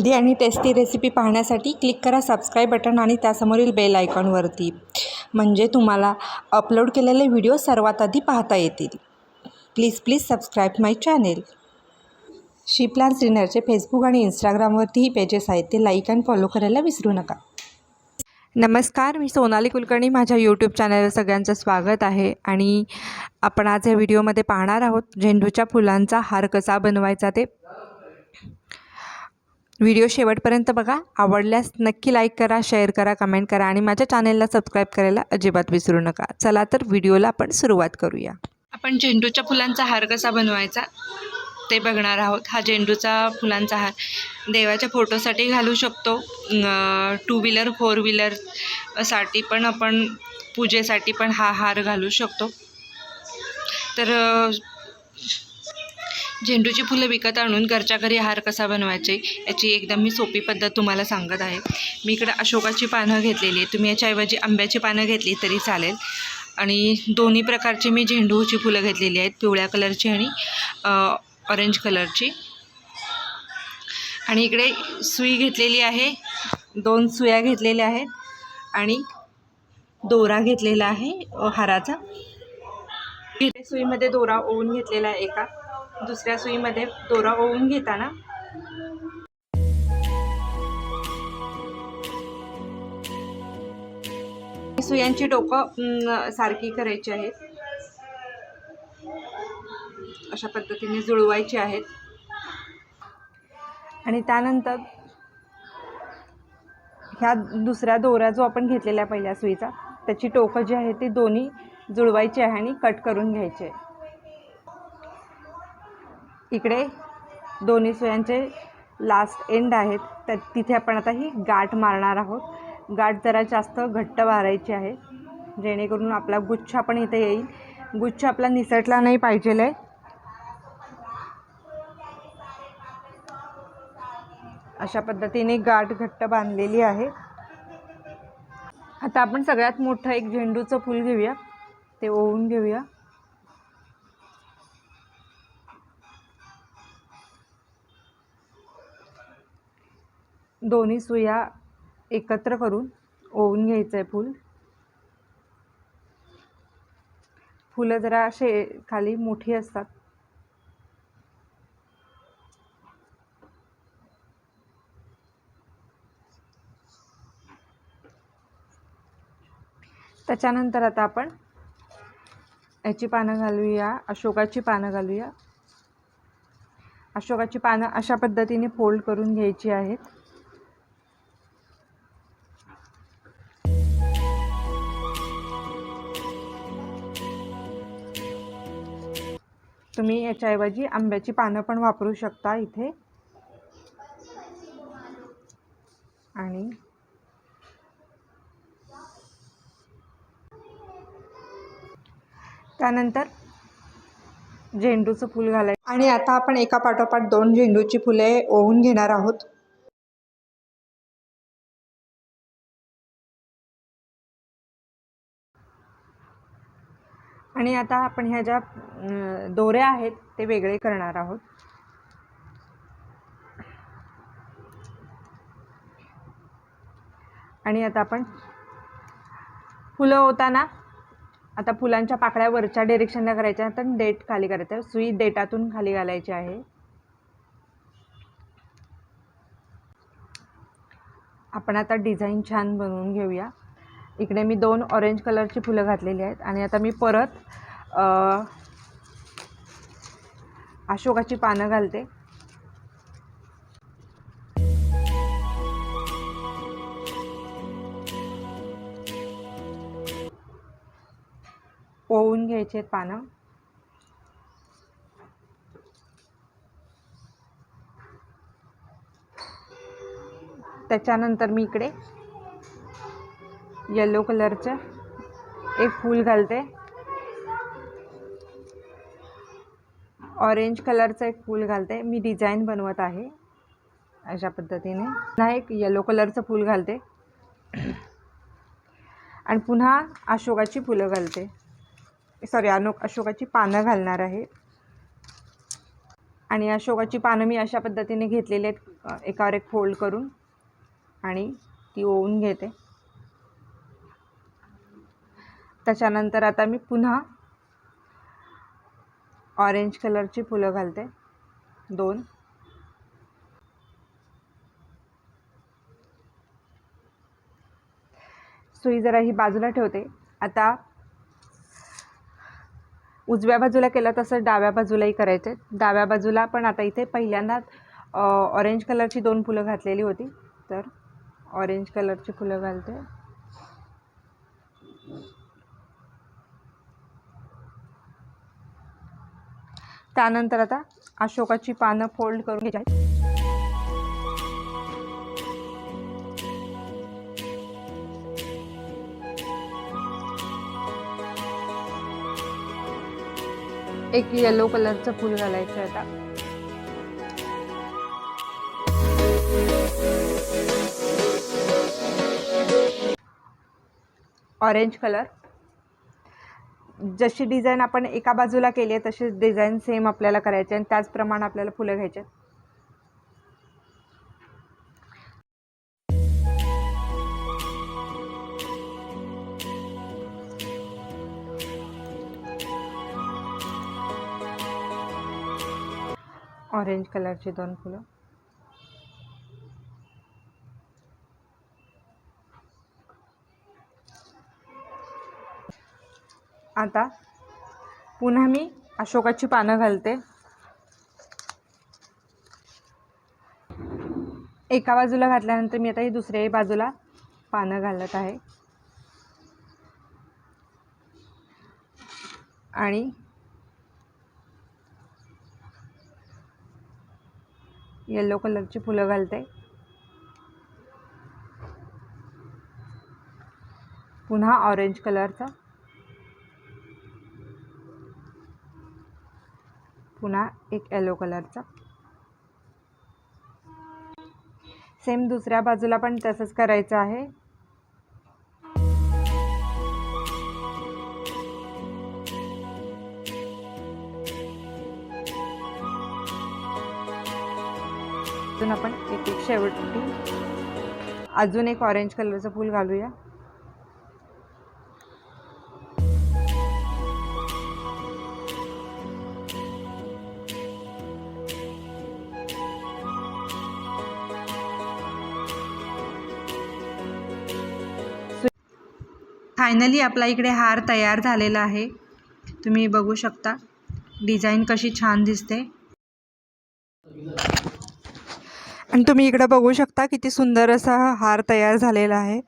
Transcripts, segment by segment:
Healthy आणि tasty recipe पाहण्यासाठी click करा सबस्क्राईब बटन आणि त्यासमोरील बेल आयकॉनवरती. म्हणजे तुम्हाला अपलोड केलेले व्हिडिओ सर्वात आधी पाहता येतील. Please please subscribe my channel. She plans डिनरचे Facebook आणि इंस्टाग्रामवरतीही पेजेस आहेत ते लाईक अँड फॉलो करायला विसरू नका. नमस्कार मी सोनाली कुलकर्णी. माझ्या यूट्यूब चॅनलवर सगळ्यांचं स्वागत आहे आणि आपण आज या व्हिडिओमध्ये पाहणार आहोत झेंडूच्या फुलांचा हार कसा बनवायचा ते. व्हिडिओ शेवटपर्यंत बघा. आवडल्यास नक्की लाईक करा शेअर करा कमेंट करा आणि माझ्या चॅनेलला सबस्क्राईब करायला अजिबात विसरू नका. चला तर व्हिडिओला आपण सुरुवात करूया. आपण झेंडूच्या फुलांचा हार कसा बनवायचा ते बघणार आहोत. हा झेंडूचा फुलांचा हार देवाच्या फोटोसाठी घालू शकतो. टू व्हीलर फोर व्हीलरसाठी पण आपण पूजेसाठी पण हा हार घालू शकतो. तर झेंडूची फुलं विकत आणून घरच्या घरी हार कसा बनवायचे याची एकदम मी सोपी पद्धत तुम्हाला सांगत आहे. मी इकडं अशोकाची पानं घेतलेली आहे तुम्ही याच्याऐवजी आंब्याची पानं घेतली तरी चालेल. आणि दोन्ही प्रकारची मी झेंडूची फुलं घेतलेली आहेत. पिवळ्या कलरची आणि ऑरेंज कलरची. आणि इकडे सुई घेतलेली आहे. दोन सुया घेतलेल्या आहेत. आणि दोरा घेतलेला आहे हाराचा. सुईमध्ये दोरा ओवून घेतलेला आहे एका. दुसऱ्या सुईमध्ये दोरा ओवून घेताना. सुयांची डोकं सारखी करायची आहेत. अशा पद्धतीने जुळवायची आहेत. आणि त्यानंतर ह्या दुसऱ्या दोऱ्या जो आपण घेतलेला आहे पहिल्या सुईचा त्याची टोकं जी आहे ती दोन्ही जुळवायची आहे आणि कट करून घ्यायची आहे. इकडे दोन्ही सुयांचे लास्ट एंड आहेत. तर तिथे आपण आता ही गाठ मारणार आहोत. गाठ जरा जास्त घट्ट मारायची आहे. जेणेकरून आपला गुच्छ पण इथे येईल. गुच्छ आपला निसटला नाही पाहिजे आहे अशा पद्धतीने गाठ घट्ट बांधलेली आहे. आता आपण सगळ्यात मोठं एक झेंडूचं फूल घेऊया. ते ओवून घेऊया. दोन्ही सुया एकत्र करून ओवून घ्यायचं आहे फूल. फुलं जरा असे खाली मोठी असतात. त्याच्यानंतर आता आपण याची पानं घालूया अशोकाची पानं घालूया. अशोकाची पानं अशा पद्धतीने फोल्ड करून घ्यायची आहेत. तुम्ही याच्याऐवजी आंब्याची पानं पण वापरू शकता इथे. आणि त्यानंतर झेंडूचं फूल घालायचं. आणि आता आपण एका पाठोपाठ दोन झेंडूची फुले ओवून घेणार आहोत. आणि आता आपण ह्या ज्या दोरे दोऱ्या आहेत ते वेगळे करणार आहोत. आणि आता आपण फुलं होताना आता फुलांच्या पाकळ्या वरच्या डिरेक्शनला करायच्या तर डेट खाली करायचं सुई डेटातून खाली घालायची आहे. आपण आता डिझाईन छान बनवून घेऊया. इकडे मी दोन ऑरेंज कलरची फुलं घातलेली आहेत. आणि आता मी परत अशोकाची पानं घालते. पोवून घ्यायचे पानं. त्याच्यानंतर मी इकडे येलो कलरचं एक फूल घालते. ऑरेंज कलरचं एक फूल घालते. मी डिझाईन बनवत आहे. अशा पद्धतीने. पुन्हा एक येलो कलरचं फूल घालते. आणि पुन्हा अशोकाची फुलं घालते. सॉरी अनो अशोकाची पानं घालणार आहे. आणि अशोकाची पानं मी अशा पद्धतीने घेतलेली आहेत. एकावर एक फोल्ड करून. आणि ती ओवून घेते. त्याच्यानंतर आता मी पुन्हा ऑरेंज कलरची फुलं घालते. दोन. सुई जरा ही बाजूला ठेवते. आता उजव्या बाजूला केलं तसं डाव्या बाजूलाही करायचे. डाव्या बाजूला पण आता इथे पहिल्यांदा ऑरेंज कलरची दोन फुलं घातलेली होती. तर ऑरेंज कलरची फुलं घालते. त्यानंतर आता अशोकाची पानं फोल्ड करून घ्यायची आहेत. एक येलो कलरचं फूल घालायचं आता ऑरेंज कलर जशी डिझाईन आपण एका बाजूला केली आहे तशीच डिझाईन सेम आपल्याला करायची आणि त्याचप्रमाणे आपल्याला फुलं घ्यायचे आहेत. ऑरेंज कलरची दोन फुलं आता पुन्हा मी अशोकाची पानं घालते. एका बाजूला घातल्यानंतर मी आता ही दुसऱ्याही बाजूला पानं घालत आहे. आणि येलो कलरची फुलं घालते. पुन्हा ऑरेंज कलरचा पुन्हा एक येलो कलरचा सेम दुसऱ्या बाजूला पण तसंच करायचं आहे. अजून आपण एक एक शेवटी. अजून एक ऑरेंज कलरचं फूल घालूया. फायनली आपला इकडे हार तयार झालेला आहे. तुम्ही बघू शकता. डिझाईन कशी छान दिसते. आणि तुम्ही इकडं बघू शकता किती सुंदर असा हार तयार झालेला आहे.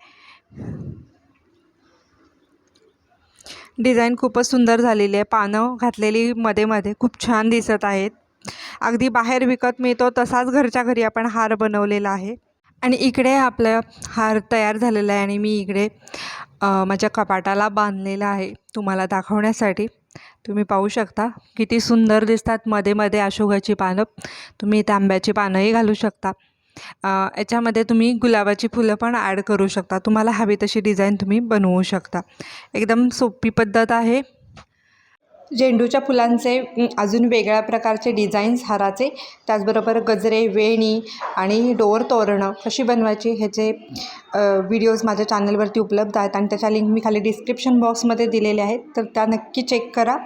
डिझाईन खूपच सुंदर झालेली आहे. पानं घातलेली मध्ये मध्ये खूप छान दिसत आहेत. अगदी बाहेर विकत मिळतो तसाच घरच्या घरी आपण हार बनवलेला आहे. आणि इकडे आपलं हार तयार झालेला आहे आणि मी इकडे माझ्या कपाटाला बांधलेला आहे तुम्हाला दाखवण्यासाठी. तुम्ही पाहू शकता किती सुंदर दिसतात मध्ये मध्ये अशोकाची पानं. तुम्ही इथे आंब्याची पानंही घालू शकता. याच्यामध्ये तुम्ही गुलाबाची फुलं पण ॲड करू शकता. तुम्हाला हवी तशी डिझाईन तुम्ही बनवू शकता. एकदम सोपी पद्धत आहे. झेंडूच्या फुलांचे अजून वेगळ्या प्रकारचे डिझाईन्स हाराचे त्याचबरोबर गजरे वेणी आणि डोअर तोरणं कशी बनवायची ह्याचे व्हिडिओज माझ्या चॅनलवरती उपलब्ध आहेत आणि त्याच्या लिंक मी खाली डिस्क्रिप्शन बॉक्समध्ये दिलेले आहेत तर त्या नक्की चेक करा.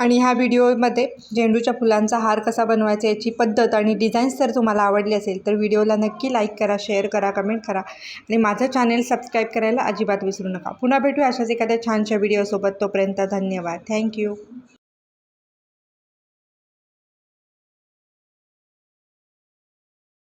आणि ह्या व्हिडिओमध्ये झेंडूच्या फुलांचा हार कसा बनवायचा याची पद्धत आणि डिझाईन्स जर तुम्हाला आवडली असेल तर व्हिडिओला नक्की लाईक करा शेअर करा कमेंट करा. आणि माझं चॅनेल सबस्क्राईब करायला अजिबात विसरू नका. पुन्हा भेटूया अशाच एखाद्या छानशा व्हिडिओसोबत. तोपर्यंत धन्यवाद. थँक्यू